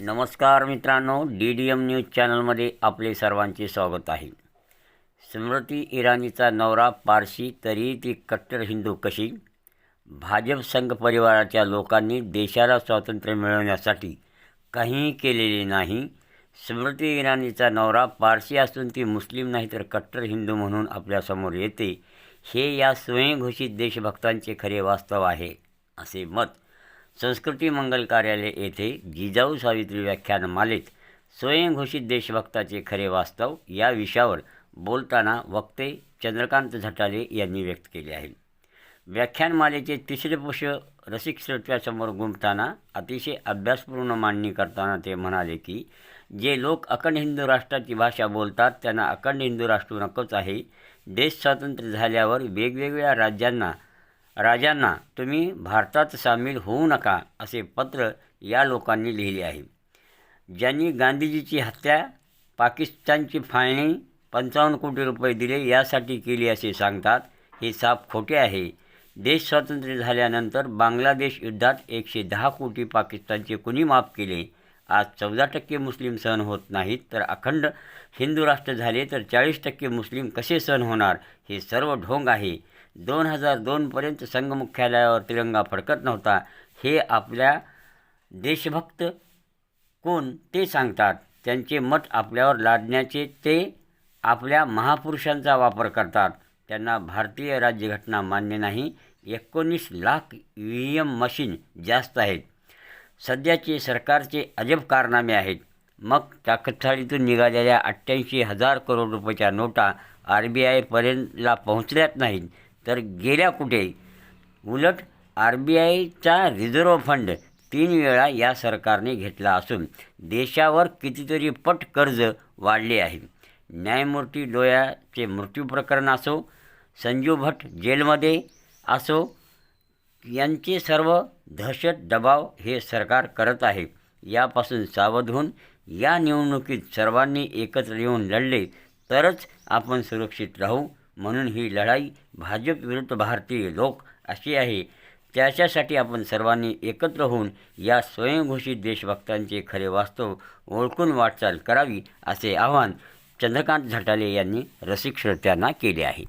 नमस्कार मित्रांनो D D M news चॅनलमध्ये आपले सर्वांचे स्वागत आहे. स्मृती इराणीचा नवरा पारशी तरी ती कट्टर हिंदू कशी? भाजप संघ परिवाराच्या लोकांनी देशाला स्वातंत्र्य मिळवण्यासाठी काहीही केलेले नाही. स्मृती इराणीचा नवरा पारशी असून ती मुस्लिम नाही तर कट्टर हिंदू म्हणून आपल्यासमोर येते. हे या स्वयंघोषित देशभक्तांचे खरे वास्तव आहे असे मत संस्कृती मंगल कार्यालय येथे जिजाऊ सावित्री व्याख्यानमालेत स्वयंघोषित देशभक्ताचे खरे वास्तव या विषयावर बोलताना वक्ते चंद्रकांत झटाले यांनी व्यक्त केले आहे. व्याख्यानमालेचे तिसरे पुष रसिक श्रोत्यासमोर गुंफताना अतिशय अभ्यासपूर्ण मांडणी करताना ते म्हणाले की जे लोक अखंड हिंदू राष्ट्राची भाषा बोलतात त्यांना अखंड हिंदू राष्ट्र नकोच आहे. देश स्वातंत्र्य झाल्यावर वेगवेगळ्या राज्यांना राजांना तुम्ही भारतात सामील होऊ नका असे पत्र या लोकांनी लिहिले आहे. ज्यांनी गांधीजीची हत्या पाकिस्तानची फाळणी पंचावन्न कोटी रुपये दिले यासाठी केली असे सांगतात हे साफ खोटे आहे. देश स्वातंत्र्य झाल्यानंतर बांगलादेश युद्धात एकशे दहा कोटी पाकिस्तानचे कुणी माफ केले? आज चौदा टक्के मुस्लिम सहन होत नाहीत तर अखंड हिंदू राष्ट्र झाले तर चाळीस टक्के मुस्लिम कसे सहन होणार? हे सर्व ढोंग आहे. दोन हजार दोनपर्यंत संघ मुख्यालयावर तिरंगा फडकत नव्हता. हे आपल्या देशभक्त कोण ते सांगतात. त्यांचे मत आपल्यावर लादण्याचे ते आपल्या महापुरुषांचा वापर करतात. त्यांना भारतीय राज्यघटना मान्य नाही. एकोणीस लाख ई एम मशीन जास्त आहेत. सध्याचे सरकारचे अजब कारनामे आहेत. मग टाकथाळीतून निघालेल्या अठ्ठ्याऐंशी हजार करोड रुपयाच्या नोटा आर बी आयपर्यंतला पोहोचल्याच नाहीत. तर गेल्या कुठे? उलट आर बी आयचा रिझर्व्ह फंड तीन वेळा या सरकारने घेतला असून देशावर कितीतरी पट कर्ज वाढले आहे. न्यायमूर्ती डोयाचे मृत्यू प्रकरण असो संजू भट जेलमध्ये असो यांचे सर्व दहशत दबाव हे सरकार करत आहे. यापासून सावध होऊन या निवडणुकीत सर्वांनी एकत्र येऊन लढले तरच आपण सुरक्षित राहू म्हणून ही लढाई भाजप विरुद्ध भारतीय लोक अशी आहे. त्याच्यासाठी आपण सर्वांनी एकत्र होऊन या स्वयंघोषित देशभक्तांचे खरे वास्तव ओळखून वाटचाल करावी असे आवाहन चंद्रकांत झटाले यांनी रसिक श्रोत्यांना केले आहे.